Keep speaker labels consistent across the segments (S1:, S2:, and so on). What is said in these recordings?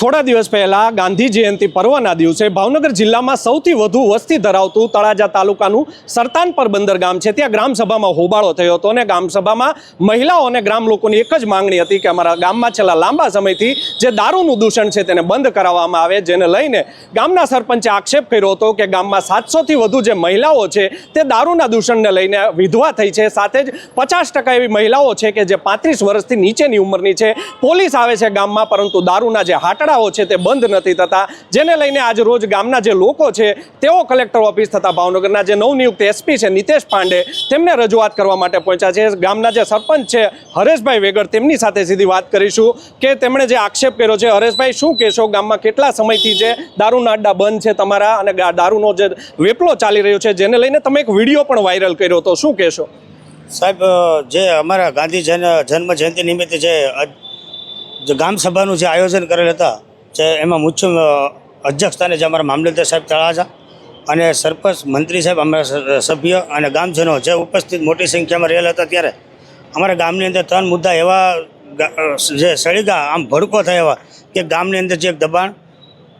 S1: થોડા દિવસ પહેલા ગાંધી જયંતિ પર્વના દિવસે ભાવનગર જિલ્લામાં સૌથી વધુ વસ્તી ધરાવતું તળાજા તાલુકાનું સરતાનપર બંદર ગામ છે. ત્યાં ગ્રામસભામાં હોબાળો થયો હતો અને ગ્રામસભામાં મહિલાઓ અને ગ્રામ લોકોની એક જ માંગણી હતી કે અમારા ગામમાં છેલ્લા લાંબા સમયથી જે દારૂનું દૂષણ છે તેને બંધ કરાવવામાં આવે, જેને લઈને ગામના સરપંચે આક્ષેપ કર્યો હતો કે ગામમાં સાતસોથી વધુ જે મહિલાઓ છે તે દારૂના દૂષણને લઈને વિધવા થઈ છે. સાથે જ પચાસ ટકા એવી મહિલાઓ છે કે જે પાંત્રીસ વર્ષથી નીચેની ઉંમરની છે. પોલીસ આવે છે ગામમાં, પરંતુ દારૂના જે હાટડાઓ છે તે બંધ નથી થતા. જેને લઈને આજ રોજ ગામના જે લોકો છે, તેઓ કલેક્ટર ઓફિસ થતા ભાવનગરના જે નવનિયુક્ત એસપી છે, નિતેશ પાંડે, તેમને રજૂઆત કરવા માટે પહોંચ્યા છે. ગામના જે સરપંચ છે, હરેશભાઈ વેગર, તેમની સાથે સીધી વાત કરીશું કે તેમણે જે આક્ષેપ કર્યો છે, હરેશભાઈ, શું કહેશો? ગામમાં કેટલા સમયથી જે દારૂના અડ્ડા બંધ છે તમારા અને દારૂનો જે વેપલો ચાલી રહ્યો છે, જેને લઈને તમે એક વીડિયો પણ વાયરલ કર્યો હતો. શું કહેશો?
S2: સાહેબ જે અમારા ગાંધી જન્મ જયંતિ નિમિત્તે જે જે ગામ સભાનું જે આયોજન કરેલ હતા, જે એમાં મુખ્ય અધ્યક્ષ સ્થાને જે અમારા મામલતદાર સાહેબ તળાજા અને સરપંચ, મંત્રી સાહેબ, અમારા સભ્ય અને ગામજનો જે ઉપસ્થિત મોટી સંખ્યામાં રહેલા હતા ત્યારે, અમારા ગામની અંદર ત્રણ મુદ્દા એવા જે સળીગા, આમ ભડકો થયા એવા કે ગામની અંદર જે દબાણ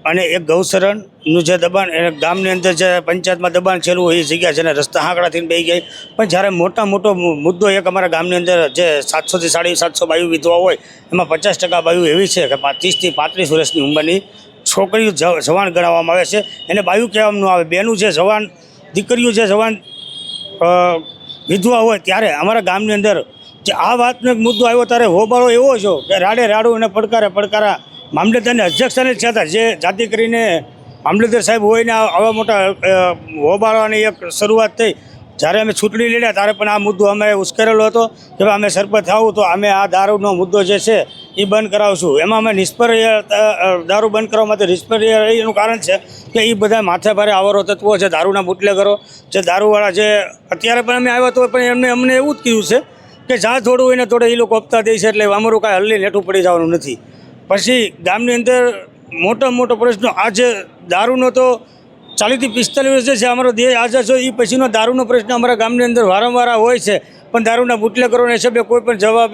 S2: અને એક ગૌશરણનું જે દબાણ એ ગામની અંદર જે પંચાયતમાં દબાણ હોય એ જગ્યા છે ને રસ્તા હાંકડાથી બેસી ગઈ. પણ જ્યારે મોટા મોટો મુદ્દો એક અમારા ગામની અંદર જે સાતસોથી સાડી સાતસો બાયુ વિધવા હોય, એમાં પચાસ ટકા બાયુ એવી છે કે ત્રીસથી પાંત્રીસ વર્ષની ઉંમરની છોકરીઓ જવાન ગણાવવામાં આવે છે. એને બાયુ કહેવામાં આવે. બેનું જે જવાન, દીકરીઓ જે જવાન વિધવા હોય ત્યારે અમારા ગામની અંદર જે આ વાતનો એક મુદ્દો આવ્યો ત્યારે હોબાળો એવો છો કે રાડે રાડું અને પડકારે પડકારા મામલતદારની અધ્યક્ષતાને હતા જે જાતિ કરીને મામલતદાર સાહેબ હોય ને આવા મોટા હોબાળવાની એક શરૂઆત થઈ. જ્યારે અમે ચૂંટણી લડ્યા ત્યારે પણ આ મુદ્દો અમે ઉશ્કેરેલો હતો કે અમે સરપંચ થવું તો અમે આ દારૂનો મુદ્દો જે છે એ બંધ કરાવશું. એમાં અમે અ, દારૂ બંધ કરવા માટે નિષ્પર્ય એનું કારણ છે કે એ બધા માથે ભારે આવરો તત્વો છે દારૂના બુટલેગરો. જે દારૂવાળા જે અત્યારે પણ અમે આવ્યા તો પણ એમને અમને એવું જ કીધું છે કે જ્યાં થોડું હોય ને થોડું એ લોકો આપતા દે છે એટલે અમારું કાંઈ હલ્લી નેઠું પડી જવાનું નથી. પછી ગામની અંદર મોટો મોટો પ્રશ્ન આજે દારૂનો તો ચાલીસથી પિસ્તાલીસ વર્ષ છે અમારો દેશ આઝાદ છે એ પછીનો દારૂનો પ્રશ્ન અમારા ગામની અંદર વારંવાર હોય છે. પણ દારૂના બુટલેકરોને હિસાબે કોઈ પણ જવાબ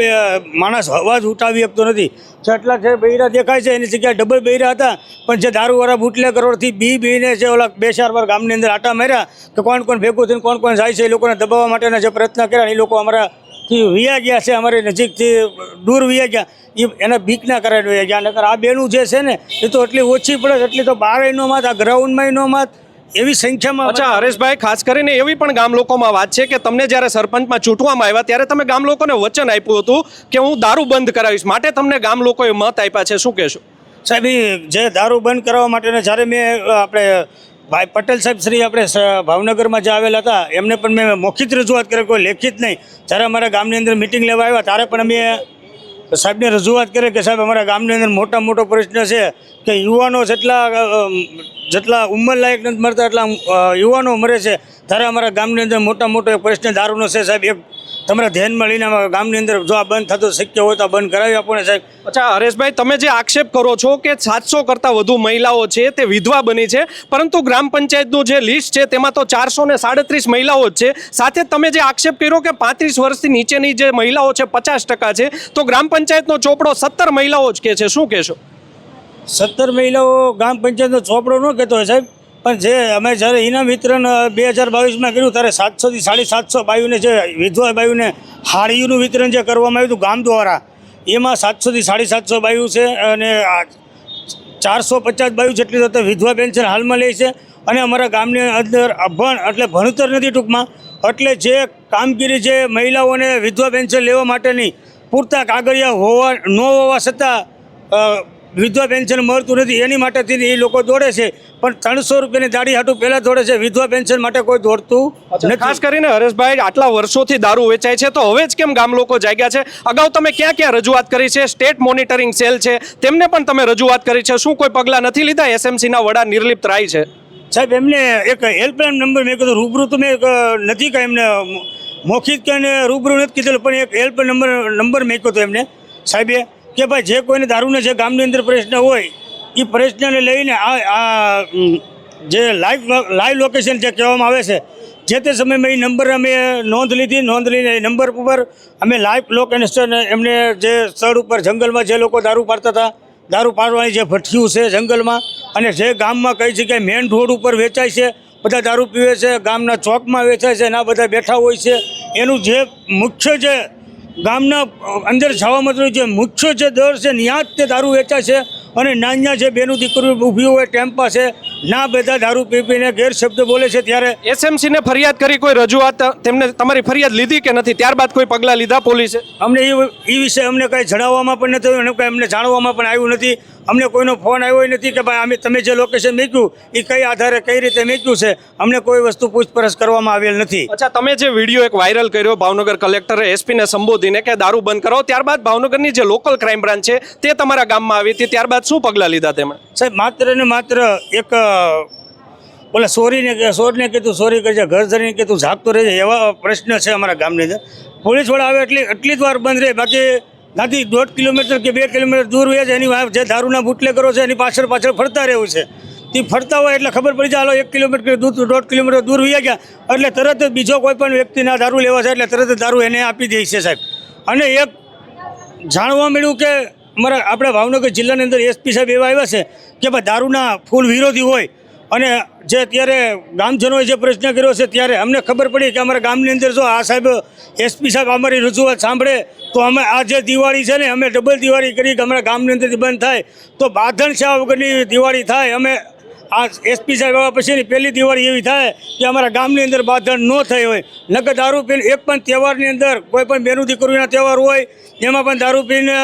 S2: માણસ અવાજ ઉઠાવી શકતો નથી. છટલા છે બૈરા દેખાય છે, એની જગ્યાએ ડબલ બૈરા હતા, પણ જે દારૂવાળા બુટલેકરોથી બી બીને જે ઓલા બે ચાર વાર ગામની અંદર આટા માર્યા, કે કોણ કોણ ભેગું થઈને કોણ કોણ જાય છે, એ લોકોને દબાવવા માટેના જે પ્રયત્ન કર્યા એ લોકો અમારા થી વિયા ગયા છે અમારી નજીકથી દૂર વિયા ગયા. એ એના બીકના કારણે વિયા ગયા નકર આ બેનું જે છે ને એ તો એટલી ઓછી પડે એટલી તો બારે નો માત આ ગ્રાઉન્ડમાં નો માત એવી સંખ્યામાં
S1: અચ્છા હરેશભાઈ ખાસ કરીને એવી પણ ગામ લોકોમાં વાત છે કે તમને જ્યારે સરપંચમાં ચૂંટવામાં આવ્યા ત્યારે તમે ગામ લોકોને વચન આપ્યું હતું કે હું દારૂ બંધ કરાવીશ. માટે તમને ગામ લોકોએ મત આપ્યા છે શું કહેશો?
S2: સાહેબ જે દારૂ બંધ કરવા માટેને જ્યારે મેં આપણે ભાઈ પટેલ સાહેબ શ્રી આપણે ભાવનગરમાં જે આવેલા હતા, એમને પણ મેં મોખિત રજૂઆત કરી, કોઈ લેખિત નહીં. જ્યારે અમારા ગામની અંદર મિટિંગ લેવા આવ્યા, ત્યારે પણ અમે સાહેબને રજૂઆત કરી કે સાહેબ, અમારા ગામની અંદર મોટા મોટો પ્રશ્ન છે કે યુવાનો જેટલા જેટલા ઉંમરલાયક નથી મળતા, એટલા યુવાનો મરે છે. ત્યારે અમારા ગામની અંદર મોટા મોટો પ્રશ્ન દારૂનો છે સાહેબ. એક તમારા ધ્યાનમાં લઈને ગામની અંદર જો આ બંધ થતો શક્ય હોય તો આ બંધ કરાવી આપો ને સાહેબ.
S1: અચ્છા હરેશભાઈ તમે જે આક્ષેપ કરો છો કે સાતસો કરતાં વધુ મહિલાઓ છે તે વિધવા બની છે પરંતુ ગ્રામ પંચાયતનું જે લિસ્ટ છે તેમાં તો ચારસો ને સાડત્રીસ મહિલાઓ જ છે. સાથે તમે જે આક્ષેપ કર્યો કે પાંત્રીસ વર્ષથી નીચેની જે મહિલાઓ છે પચાસ ટકા છે તો ગ્રામ પંચાયતનો ચોપડો સત્તર મહિલાઓ જ કે છે. શું કહેશો?
S2: સત્તર મહિલાઓ ગ્રામ પંચાયતનો ચોપડો ન કહેતો હોય સાહેબ. પણ જે અમે જ્યારે ઇનામ વિતરણ બે હજાર બાવીસમાં કર્યું, ત્યારે સાતસોથી સાડી સાતસો બાયુને જે વિધવા બાયુને હાડીઓનું વિતરણ જે કરવામાં આવ્યું હતું ગામ દ્વારા, એમાં સાતસોથી સાડી સાતસો બાયુ છે અને ચારસો પચાસ બાયુ જેટલી તો વિધવા પેન્શન હાલમાં લે છે. અને અમારા ગામની અંદર અભણ એટલે ભણતર નથી ટૂંકમાં, એટલે જે કામગીરી જે મહિલાઓને વિધવા પેન્શન લેવા માટેની પૂરતા કાગળિયા હોવા, ન હોવા છતાં વિધવા પેન્શન મળતું નથી એની માટેથી એ લોકો દોડે છે. પણ ત્રણસો રૂપિયાની દાડી હાટું પહેલાં દોડે છે વિધવા પેન્શન માટે કોઈ દોડતું
S1: ખાસ કરીને હરેશભાઈ આટલા વર્ષોથી દારૂ વેચાય છે તો હવે જ કેમ ગામ લોકો જાગ્યા છે? અગાઉ તમે ક્યાં ક્યાં રજૂઆત કરી છે? સ્ટેટ મોનિટરિંગ સેલ છે તેમને પણ તમે રજૂઆત કરી છે. શું કોઈ પગલાં નથી લીધા? એસએમસીના વડા નિર્લિપ્ત રાય છે.
S2: સાહેબ એમને એક હેલ્પલાઇન નંબર મેં કીધું રૂબરૂ તો મેં નથી કાંઈ એમને મૌખિક કે રૂબરૂ નથી કીધેલું પણ એક હેલ્પ નંબર નંબર મેં હતો એમને. સાહેબે કે ભાઈ જે કોઈને દારૂને જે ગામની અંદર પ્રશ્ન હોય એ પ્રશ્નને લઈને આ જે લાઈવ લાઈવ લોકેશન જે કહેવામાં આવે છે, જે તે સમયમાં એ નંબર અમે નોંધ લીધી, નોંધ લઈને એ નંબર ઉપર અમે લાઈવ લોકેશન એમને જે સ્થળ ઉપર જંગલમાં જે લોકો દારૂ પાડતા હતા, દારૂ પાડવાની જે ભઠ્ઠીયું છે જંગલમાં અને જે ગામમાં કઈ જગ્યાએ મેઇન રોડ ઉપર વેચાય છે, બધા દારૂ પીવે છે, ગામના ચોકમાં વેચાય છે ના બધા બેઠા હોય છે, એનું જે મુખ્ય જે ગામના અંદર છાવા મતલબ જે મુખ્ય જે દર છે ત્યાં જ તે દારૂ વેચા છે અને નાન્યા જે બેનું દીકરીઓ ઊભી હોય ટેમ્પા છે ના બધા દારૂ પી પીને ગેરશબ્દ બોલે છે ત્યારે
S1: એસએમસી ને ફરિયાદ કરી કોઈ રજૂઆત તેમને તમારી ફરિયાદ લીધી કે નથી? ત્યારબાદ કોઈ પગલાં લીધા પોલીસે?
S2: અમને એ વિશે અમને કંઈ જણાવવામાં પણ નથી અને કંઈ અમને જાણવામાં પણ આવ્યું નથી. અમને કોઈનો ફોન આવ્યો નથી કે ભાઈ અમે તમે જે લોકેશન મૂક્યું એ કઈ આધારે કઈ રીતે મૂક્યું છે અમને કોઈ વસ્તુ પૂછપરછ કરવામાં આવેલ નથી.
S1: અચ્છા તમે જે વીડિયો એક વાયરલ કર્યો ભાવનગર કલેક્ટરે એસપીને સંબોધીને કે દારૂ બંધ કરો ત્યારબાદ ભાવનગરની જે લોકલ ક્રાઇમ બ્રાન્ચ છે તે તમારા ગામમાં આવી હતી ત્યારબાદ શું પગલાં લીધા તેમણે
S2: સાહેબ માત્ર ને માત્ર એક બોલે સોરીને સોરને કીધું સોરી કરજે ઘર ધરીને કીધું જાગતો રહેજે એવા પ્રશ્ન છે અમારા ગામની અંદર. પોલીસવાળા આવે એટલી એટલી જ વાર બંધ રહે બાકી ત્યાંથી દોઢ કિલોમીટર કે બે કિલોમીટર દૂર હોય છે, એની જે દારૂના બુટલે કરો છે, એની પાછળ પાછળ ફરતા રહેવું છે. તે ફરતા હોય એટલે ખબર પડી જાય, હાલો, એક કિલોમીટર દૂર દોઢ કિલોમીટર દૂર વહી ગયા. એટલે તરત જ બીજો કોઈ પણ વ્યક્તિના દારૂ લેવા છે એટલે તરત દારૂ એને આપી દે છે સાહેબ. અને એક જાણવા મળ્યું કે અમારા આપણા ભાવનગર જિલ્લાની અંદર એસપી સાહેબ એવા આવ્યા છે કે ભાઈ દારૂના ફૂલ વિરોધી હોય અને જે અત્યારે ગામજનોએ જે પ્રશ્ન કર્યો છે ત્યારે અમને ખબર પડી કે અમારા ગામની અંદર જો આ સાહેબ એસપી સાહેબ અમારી રજૂઆત સાંભળે તો અમે આ જે દિવાળી છે ને અમે ડબલ દિવાળી કરી કે અમારા ગામની અંદરથી બંધ થાય તો બાંધણ છે વગરની દિવાળી થાય અમે આ એસપી સાહેબ આવ્યા પછીની પહેલી દિવાળી એવી થાય કે અમારા ગામની અંદર બાંધણ ન થઈ હોય. નકર દારૂ પીને એક પણ તહેવારની અંદર કોઈ પણ બેનું દીકરીના તહેવાર હોય એમાં પણ દારૂ પીને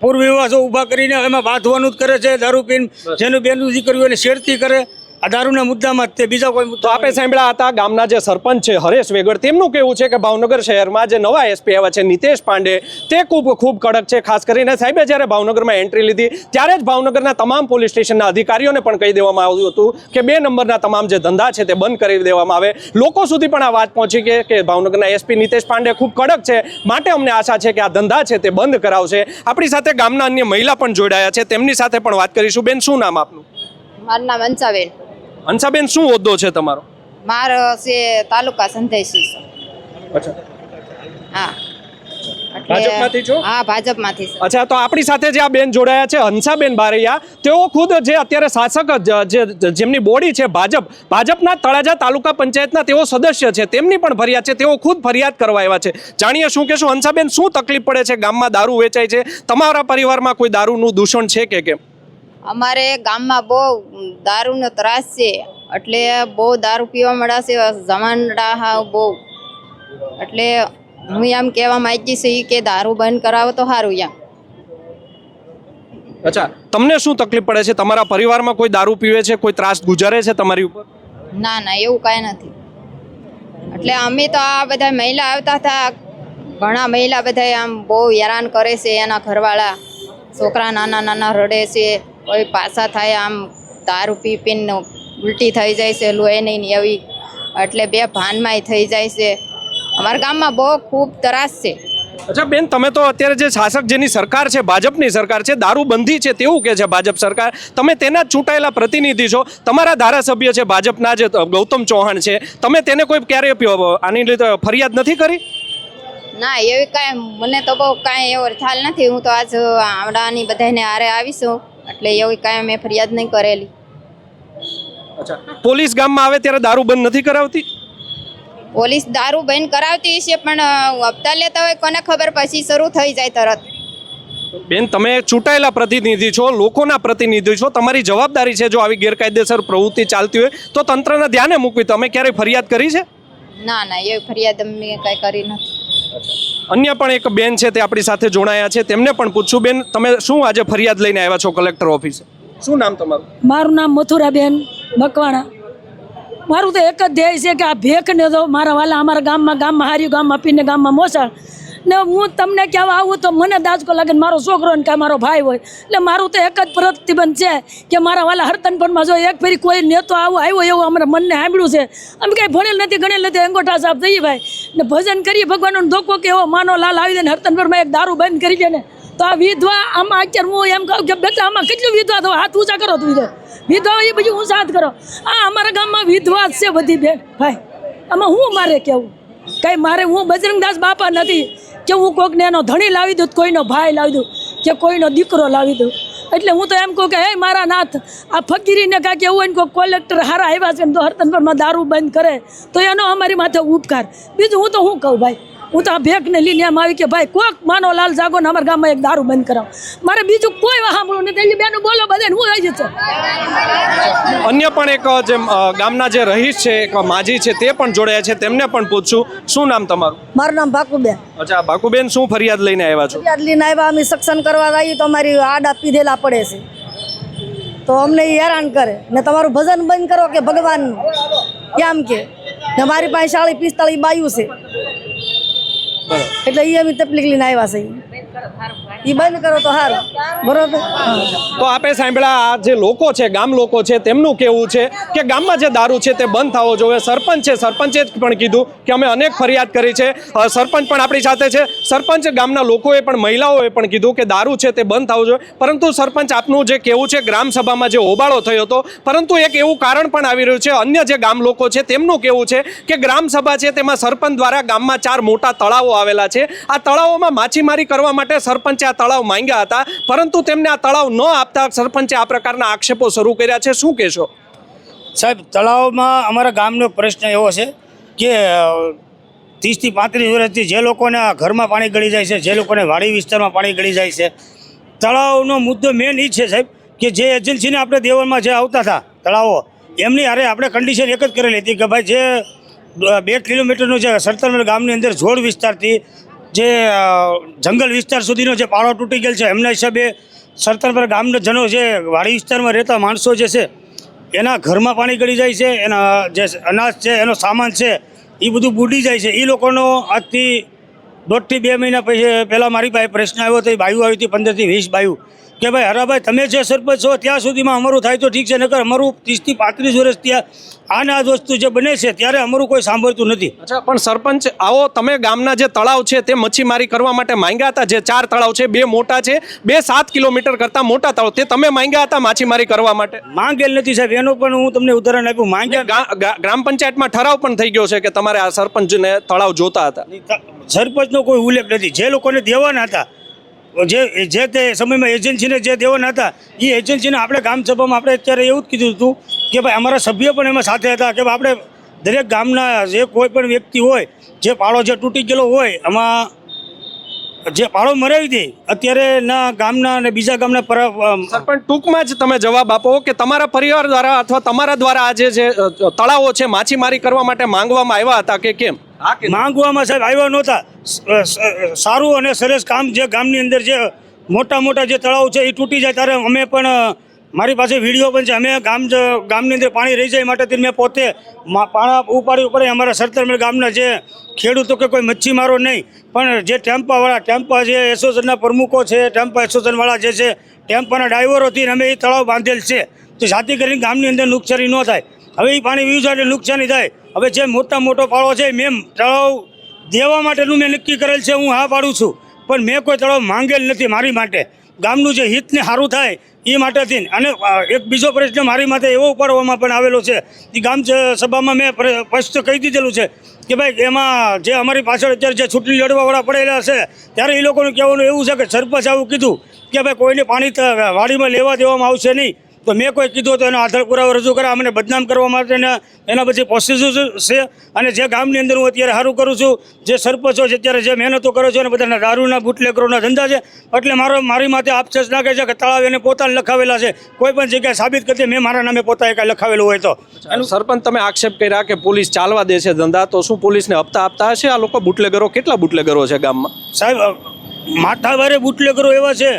S2: પૂર્વવિવાસો ઊભા કરીને એમાં બાંધવાનું જ કરે છે દારૂ પીને જેનું બેનું દીકરીઓને શેરતી કરે. આ દારૂના મુદ્દામાં જ તે બીજા કોઈ મુદ્દો
S1: આપે સાંભળ્યા હતા ગામના જે સરપંચ છે હરેશ વેગડ તેમનું કેવું છે કે ભાવનગર શહેરમાં જે નવા એસપી આવ્યા છે નિતેશ પાંડે તે ખૂબ ખૂબ કડક છે. ખાસ કરીને સાહેબે જ્યારે ભાવનગરમાં એન્ટ્રી લીધી ત્યારે જ ભાવનગરના તમામ પોલીસ સ્ટેશનના અધિકારીઓને પણ કહી દેવામાં આવ્યું હતું કે બે નંબરના તમામ જે ધંધા છે તે બંધ કરી દેવામાં આવે. લોકો સુધી પણ આ વાત પહોંચી કે કે ભાવનગરના એસપી નિતેશ પાંડે ખૂબ કડક છે. માટે અમને આશા છે કે આ ધંધા છે તે બંધ કરાવશે. આપણી સાથે ગામના અન્ય મહિલા પણ જોડાયા છે. તેમની સાથે પણ વાત કરીશું. બેન શું નામ આપનું?
S3: મારું નામ અંસાબેન.
S1: હંસાબેન શું હોદ્દો છે તમારો?
S3: મારો છે તાલુકા સંધેશી છે. હા. એટલે-
S1: ભાજપમાંથી છો?
S3: હા ભાજપમાંથી
S1: અચ્છા તો આપણી સાથે જે આ બેન જોડાયા છે હંસાબેન બારૈયા તેઓ ખુદ જે અત્યારે શાસક જેમની બોડી છે ભાજપ ભાજપના તળાજા તાલુકા પંચાયતના તેઓ સદસ્ય છે તેમની પણ ફરિયાદ છે તેઓ ખુદ ફરિયાદ કરવા આવ્યા છે. જાણીએ શું કે શું હંસાબેન શું તકલીફ પડે છે? ગામમાં દારૂ વેચાય છે. તમારા પરિવારમાં કોઈ દારૂનું દૂષણ છે કે કેમ?
S3: અમારે ગામમાં બહુ દારૂનો ત્રાસ છે. એટલે બહુ દારૂ પીવા મળ્યા છે. જમાનડા હા બહુ. એટલે હું એમ કહેવા માંગી છું કે દારૂ બંધ કરાવો તો સારું એમ.
S1: અચ્છા તમને શું તકલીફ પડે છે? તમારા પરિવારમાં કોઈ દારૂ પીવે છે? કોઈ ત્રાસ ગુજારે છે તમારી ઉપર?
S3: ના ના એવું કાંઈ નથી. એટલે અમે તો આ બધા મહિલા આવતા હતા. ઘણા મહિલા બધા આમ બહુ હેરાન કરે છે એના ઘરવાળા. છોકરા નાના નાના રડે છે. કોઈ પાસા થાય આમ દારૂ પી પીને ઉલટી થઈ જાય છે લોહી નહીં આવી એટલે બે ભાનમાંય થઈ જાય છે. અમારા ગામમાં બહુ ખૂબ ત્રાસ છે.
S1: અચ્છા બેન તમે તો અત્યારે જે શાસક જેની સરકાર છે ભાજપની સરકાર છે દારૂ બંધી છે તેવું કે છે ભાજપ સરકાર? તમે તેના જ ચૂંટાયેલા પ્રતિનિધિ છો. તમારા ધારાસભ્ય છે ભાજપના જે ગૌતમ ચૌહાણ છે. તમે તેને કોઈ ક્યારે આની લીધે ફરિયાદ નથી કરી?
S3: ના એવી કાંઈ મને તો બહુ કાંઈ એવો ખ્યાલ નથી. હું તો આજ આવડાની બધાને હારે આવીશું. એટલે એવી કાંઈ મેં ફરિયાદ નહીં કરેલી.
S1: અચ્છા પોલીસ ગામમાં આવે ત્યારે દારૂ બંધ નથી કરાવતી?
S3: પોલીસ દારૂ બંધ કરાવતી છે પણ હપ્તા લેતા હોય કોને ખબર પછી શરૂ થઈ જાય તરત.
S1: બેન તમે ચૂંટાયેલા પ્રતિનિધિ છો લોકોના પ્રતિનિધિ છો તમારી જવાબદારી છે જો આવી ગેરકાયદેસર પ્રવૃત્તિ ચાલતી હોય તો તંત્રના ધ્યાને મૂકવી. તમે ક્યારેય ફરિયાદ કરી છે?
S3: ના ના એવી ફરિયાદ મેં કાંઈ કરી નથી.
S1: અન્ય પણ એક બેન છે તે આપણી સાથે જોડાયા છે. તેમને પણ પૂછું બેન, તમે શું આજે ફરિયાદ લઈને આવ્યા છો કલેક્ટર ઓફિસે? શું નામ તમારું?
S4: મારું નામ મથુરાબેન મકવાણા. મારું તો એક જ ધ્યેય છે કે આ ભેખને તો મારા વાલા અમારા ગામમાં ગામમાં હાર્યું, ગામમાં પીને ગામમાં મોસાળ. ને હું તમને કહેવા આવું તો મને દાજકો લાગે મારો છોકરો ને કાંઈ મારો ભાઈ હોય. એટલે મારું તો એક જ પ્રતિબંધ છે કે મારા વાલા હરતનપણમાં જો એક ફેરી કોઈ નેતો આવો, આવ્યો એવું અમારા મનને સાંભળ્યું છે. અમે કંઈ ભણેલ નથી, ગણેલ નથી અંગોઠા સાફ થઈએ ભાઈ. ને ભજન કરીએ, ભગવાનનો ધોકો કે એવો માનો લાલ આવી ને હરતનપરમાં એક દારૂ બંધ કરી દે ને. તો આ વિધવા આમાં અત્યારે હું એમ કહું કે બેટા આમાં કેટલું વિધવા થવા હાથ ઊંચા કરો તું વિધવા એ પછી ઊંચા હાથ કરો. આ અમારા ગામમાં વિધવા છે બધી બેન, ભાઈ. આમાં હું મારે કેવું કઈ મારે હું બજરંગદાસ બાપા નથી કે હું કોઈકને એનો ધણી લાવી દઉં, કોઈનો ભાઈ લાવી દઉં, કે કોઈનો દીકરો લાવી દઉં. એટલે હું તો એમ કહું કે, હે મારા નાથ, આ ફકીરીને કાંઈક એવું હોય ને કોઈ કોલેક્ટર હારા આવ્યા છે ને તો હરતનપરમાં દારૂ બંધ કરે, તો એનો અમારી માથે ઉપકાર. બીજું હું તો શું કહું ભાઈ? હું તો આ ભેગને લઈને એમ આવી કે ભાઈ કોક માનો લાલ જાગો ને અમારા ગામમાં એક દારૂ બંધ કરાવ. મારે બીજું કોઈ સાંભળવું નથી. એટલે બેનું બોલો બધાને હું આવી જશે
S1: અન્ય પણ એક જે ગામના જે રહીશ છે એક માજી છે તે પણ જોડાયા છે. તેમને પણ પૂછશું શું નામ તમારું?
S5: મારું નામ ભાકુબેન.
S1: અચ્છા ભાકુબેન શું ફરિયાદ લઈને આવ્યા છો?
S5: ફરિયાદ લઈને આવ્યા અમે સક્ષમ કરવા જઈએ તો અમારી આડા પીધેલા પડે છે. તો અમને હેરાન કરે. ને તમારું ભજન બંધ કરો કે ભગવાન કેમ કે? ને મારી પાસે સાડી પિસ્તાળી બાયું છે. એટલે એ અમે તકલીફ લઈને આવ્યા છે એ બંધ કરો તો સારું બરોબર?
S1: તો આપણે સાંભળ્યા, આ જે લોકો છે, ગામ લોકો છે, તેમનું કેવું છે કે ગામમાં જે દારૂ છે તે બંધ થવો જોઈએ. સરપંચ છે, સરપંચે પણ કીધું કે અમે અનેક ફરિયાદ કરી છે. સરપંચ પણ આપણી સાથે છે. સરપંચ ગામના લોકોએ પણ, મહિલાઓએ પણ કીધું કે દારૂ છે તે બંધ થવો જોઈએ. પરંતુ સરપંચ આપનું જે કેવું છે, ગ્રામ સભામાં જે હોબાળો થયો હતો, પરંતુ એક એવું કારણ પણ આવી રહ્યું છે. અન્ય જે ગામ લોકો છે, તેમનું કેવું છે કે ગ્રામ સભા છે તેમાં સરપંચ દ્વારા ગામમાં ચાર મોટા તળાવો આવેલા છે. આ તળાવોમાં માછીમારી કરવા માટે સરપંચે આ તળાવ માંગ્યા હતા, પરંતુ તેમને આ તળાવ ન આપતા સરપંચે આ પ્રકારના આક્ષેપો શરૂ કર્યા છે. શું કહેશો?
S2: સાહેબ, તળાવમાં અમારા ગામનો પ્રશ્ન એવો છે કે ત્રીસથી પાંત્રીસ વર્ષથી જે લોકોને ઘરમાં પાણી ગળી જાય છે, જે લોકોને વાડી વિસ્તારમાં પાણી ગળી જાય છે, તળાવનો મુદ્દો મેન એ છે સાહેબ કે જે એજન્સીને આપણે દેવળમાં જે આવતા હતા તળાવો, એમની અરે આપણે કન્ડિશન એક જ કરેલી હતી કે ભાઈ જે બે કિલોમીટરનું જે સરતરમેલ ગામની અંદર જોડ વિસ્તારથી જે જંગલ વિસ્તાર સુધીનો જે પાળો તૂટી ગયેલ છે, એમના હિસાબે સરતનપર ગામના જનો જે વાડી વિસ્તારમાં રહેતા માણસો જે છે, એના ઘરમાં પાણી ગળી જાય છે, એના, જે અનાજ છે, એનો સામાન છે, એ બધું બુડી જાય છે. એ લોકોનો આજથી દોઢથી બે મહિના પછી પહેલાં મારી પાસે પ્રશ્ન આવ્યો તો એ બાયુ આવી હતી, પંદરથી વીસ બાયુ. કે ભાઈ હરાભાઈ તમે જે સરપંચ છો ત્યાં સુધીમાં અમારું થાય તો ઠીક છે નકર અમારું ત્રીસથી પાંત્રીસ વર્ષ ત્યાં આના વસ્તુ જે બને છે ત્યારે અમારું કોઈ સાંભળતું નથી.
S1: અચ્છા પણ સરપંચ આવો તમે ગામના જે તળાવ છે તે મચ્છીમારી કરવા માટે માંગ્યા હતા જે ચાર તળાવ છે બે મોટા છે બે સાત કિલોમીટર કરતાં મોટા તળાવ તે તમે માંગ્યા હતા માછીમારી કરવા માટે?
S2: માંગેલ નથી સાહેબ એનું પણ હું તમને ઉદાહરણ આપ્યું માંગ્યા
S1: ગ્રામ પંચાયતમાં ઠરાવ પણ થઈ ગયો છે કે તમારે આ સરપંચને તળાવ જોતા હતા.
S2: સરપંચનો કોઈ ઉલ્લેખ નથી. જે લોકોને દેવાના હતા જે જે તે સમયમાં એજન્સીને જે દેવાના હતા એ એજન્સીને આપણે ગામ આપણે અત્યારે એવું જ કીધું હતું કે ભાઈ અમારા સભ્ય પણ એમાં સાથે હતા કે આપણે દરેક ગામના જે કોઈ પણ વ્યક્તિ હોય જે પાળો જે તૂટી ગયેલો હોય એમાં જે પાળો મરાવી દે અત્યારે ના ગામના અને બીજા ગામના અમ,
S1: ટૂંકમાં જ તમે જવાબ આપો કે તમારા પરિવાર દ્વારા અથવા તમારા દ્વારા આજે જે તળાવો છે માછીમારી કરવા માટે માંગવામાં આવ્યા હતા કે કેમ?
S2: માંગવામાં સાહેબ આવ્યા નહોતા. સારું અને સરસ કામ જે ગામની અંદર જે મોટા મોટા જે તળાવ છે એ તૂટી જાય ત્યારે અમે પણ મારી પાસે વીડિયો પણ છે. અમે ગામ ગામની અંદર પાણી રહી જાય માટે મેં પોતે પાણા ઉપાડી ઉપાડી અમારા સરતરમેલ ગામના જે ખેડૂતો કે કોઈ મચ્છીમારો નહીં, પણ જે ટેમ્પાવાળા, ટેમ્પા જે એસોસિએશનના પ્રમુખો છે, ટેમ્પા એસોસિએશનવાળા જે છે, ટેમ્પાના ડ્રાઈવરોથી અમે એ તળાવ બાંધેલ છે. તો જાતિ કરીને ગામની અંદર નુકસાની ન થાય. હવે એ પાણી વીજ એટલે નુકસાની થાય. હવે જે મોટા મોટો પાળો છે, મેં તળાવ દેવા માટેનું મેં નક્કી કરેલ છે, હું હા પાડું છું. પણ મેં કોઈ તળાવ માંગેલ નથી મારી માટે. ગામનું જે હિતને સારું થાય એ માટેથી અને એક બીજો પ્રશ્ન મારી માથે એવો ઉપાડવામાં પણ આવેલો છે. એ ગામ સભામાં મેં પ્ર- સ્પષ્ટ કહી દીધેલું છે કે ભાઈ, એમાં જે અમારી પાછળ અત્યારે જે ચૂંટણી લડવાવાળા પડેલા છે, ત્યારે એ લોકોનું કહેવાનું એવું છે કે સરપંચ આવું કીધું કે ભાઈ, કોઈને પાણી વાડીમાં લેવા દેવામાં આવશે નહીં. તો મેં કોઈ કીધું તો એનો આધાર પુરાવો રજૂ કરે અમને બદનામ કરવા માટેના એના પછી પ્રોસેસ છે અને જે ગામની અંદર હું અત્યારે સારું કરું છું જે સરપંચો છે અત્યારે જે મહેનતો કરો છો અને બધાના દારૂના બુટલેકરોના ધંધા છે. એટલે મારો મારી માથે આપસેસ નાખે છે કે તળાવ એને પોતાને લખાવેલા છે. કોઈ પણ જગ્યાએ સાબિત કરતી મેં મારા નામે પોતાએ કાંઈ લખાવેલું હોય તો.
S1: એનું સરપંચ તમે આક્ષેપ કર્યા કે પોલીસ ચાલવા દે છે ધંધા તો શું પોલીસને હપ્તા આપતા હશે? આ લોકો બુટલેગરો કેટલા બુટલેગરો છે ગામમાં?
S2: સાહેબ માથાભારે બુટલેગરો એવા છે.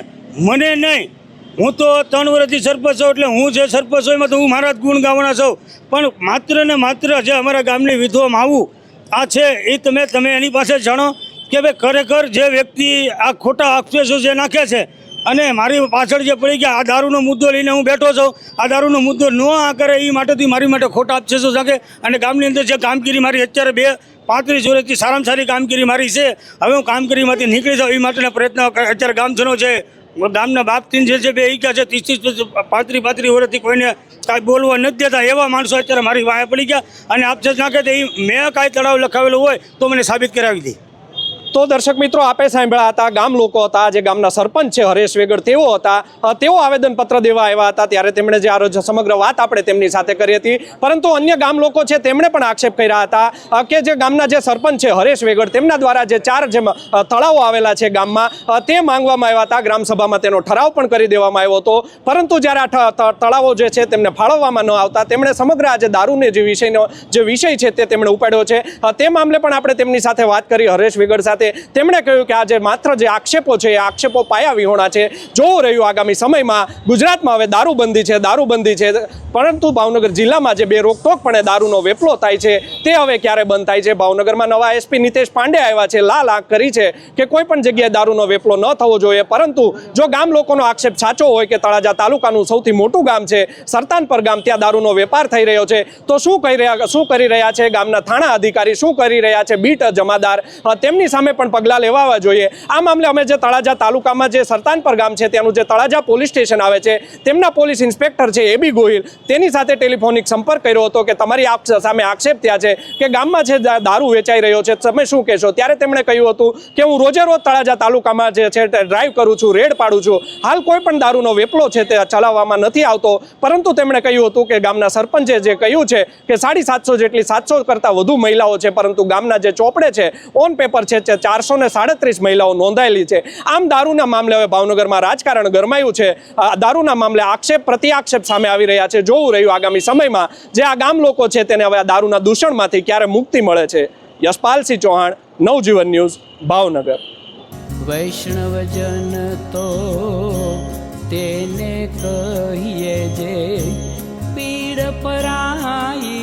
S2: મને નહીં. હું તો ત્રણ વર્ષથી સરપંચ છું એટલે હું જે સરપંચ એમાં તો હું મારા જ ગુણ ગાવાના છું. પણ માત્ર ને માત્ર જે અમારા ગામની વિધવામાં આવું, આ છે એ તમે તમે એની પાસે જાણો કે ભાઈ ખરેખર જે વ્યક્તિ આ ખોટા આક્ષેપો જે નાખે છે અને મારી પાછળ જે પડી ગયા, આ દારૂનો મુદ્દો લઈને હું બેઠો છું. આ દારૂનો મુદ્દો ન આ કરે એ માટેથી મારી માટે ખોટા આક્ષેપો નાખે અને ગામની અંદર જે કામગીરી મારી અત્યારે બે પાંત્રીસ વર્ષથી સારામાં સારી કામગીરી મારી છે, હવે હું કામગીરીમાંથી નીકળી જાઉં એ માટેના પ્રયત્નો અત્યારે ગામજનો છે. ગામના બાપતીન જે છે બે ગયા છે, ત્રીસ ત્રીસ પાંત્રી પાંત્રી વર્ષથી કોઈને કાંઈ બોલવા નથી દેતા. એવા માણસો અત્યારે મારી વાહે પડી ગયા. અને આપશે નાખે તો એ મેં કાંઈ તળાવ લખાવેલું હોય તો મને સાબિત કરાવી દે.
S1: તો દર્શક મિત્રો આપે સાંભળ્યા હતા, ગામ લોકો હતા, જે ગામના સરપંચ છે હરેશ વેગડ, તેઓ હતા. તેઓ આવેદનપત્ર દેવા આવ્યા હતા, ત્યારે તેમણે જે આ સમગ્ર વાત આપણે તેમની સાથે કરી હતી. પરંતુ અન્ય ગામ લોકો છે, તેમણે પણ આક્ષેપ કર્યા હતા કે જે ગામના જે સરપંચ છે હરેશ વેગડ, તેમના દ્વારા જે ચાર જે તળાવો આવેલા છે ગામમાં તે માંગવામાં આવ્યા હતા. ગ્રામસભામાં તેનો ઠરાવ પણ કરી દેવામાં આવ્યો હતો. પરંતુ જ્યારે આ તળાવો જે છે, તેમને ફાળવવામાં ન આવતા, તેમણે સમગ્ર આ જે દારૂને જે વિષયનો, જે વિષય છે તે તેમણે ઉપાડ્યો છે. તે મામલે પણ આપણે તેમની સાથે વાત કરી. હરેશ વેગડ સાથે તેમણે કહ્યું કે આ માત્ર જે આક્ષેપો છે એ આક્ષેપો પાયા વિહોણા છે. જોવું રહ્યું આગામી સમયમાં ગુજરાતમાં હવે દારૂબંધી છે દારૂબંધી છે. પરંતુ ભાવનગર જિલ્લામાં જે બે રોકટોકપણે દારૂનો વેપલો થાય છે તે હવે ક્યારે બંધ થાય છે? ભાવનગરમાં નવા એસપી નિતેશ પાંડે આવ્યા છે, લાલ આંખ કરી છે કે કોઈ પણ જગ્યાએ દારૂનો વેપલો ન થવો જોઈએ. પરંતુ જો ગામ લોકોનો આક્ષેપ સાચો હોય કે તળાજા તાલુકાનું સૌથી મોટું ગામ છે, સરતાનપર ગામ ત્યાં દારૂનો વેપાર થઈ રહ્યો છે, તો શું કહી રહ્યા શું કરી રહ્યા છે? ગામના થાણા અધિકારી શું કરી રહ્યા છે? બીટ જમાદાર તેમની સામે પણ પગલાં લેવાવા જોઈએ. આ મામલે અમે જે તળાજા તાલુકામાં જે સરતાનપર ગામ છે, ત્યાંનું જે તળાજા પોલીસ સ્ટેશન આવે છે, તેમના પોલીસ ઇન્સ્પેક્ટર છે એબી ગોહિલ, તેની સાથે ટેલિફોનિક સંપર્ક કર્યો હતો કે તમારી આપ સામે આક્ષેપ થયા છે કે ગામમાં જે દારૂ વેચાઈ રહ્યો છે, તમે શું કહેશો? ત્યારે તેમણે કહ્યું હતું કે હું રોજે રોજ તળાજા તાલુકામાં જે છે ડ્રાઈવ કરું છું, રેડ પાડું છું. હાલ કોઈ પણ દારૂનો વેપલો છે તે ચલાવવામાં નથી આવતો. પરંતુ તેમણે કહ્યું હતું કે ગામના સરપંચે જે કહ્યું છે કે સાડી સાતસો જેટલી સાતસો કરતાં વધુ મહિલાઓ છે, પરંતુ ગામના જે ચોપડે છે ઓન પેપર છે ચારસો ને સાડત્રીસ મહિલાઓ નોંધાયેલી છે. આમ દારૂના મામલે હવે ભાવનગરમાં રાજકારણ ગરમાયું છે. દારૂના મામલે આક્ષેપ પ્રતિ આક્ષેપ સામે આવી રહ્યા છે. જોવું રહ્યું આગામી સમયમાં જે આ ગામ લોકો છે તેને હવે આ દારૂના દૂષણમાંથી ક્યારે મુક્તિ મળે છે. યશપાલસિંહ ચૌહાણ, નવજીવન ન્યૂઝ, ભાવનગર.
S6: વૈષ્ણવજન તો તેને કહીએ જે પીડ પરાઈ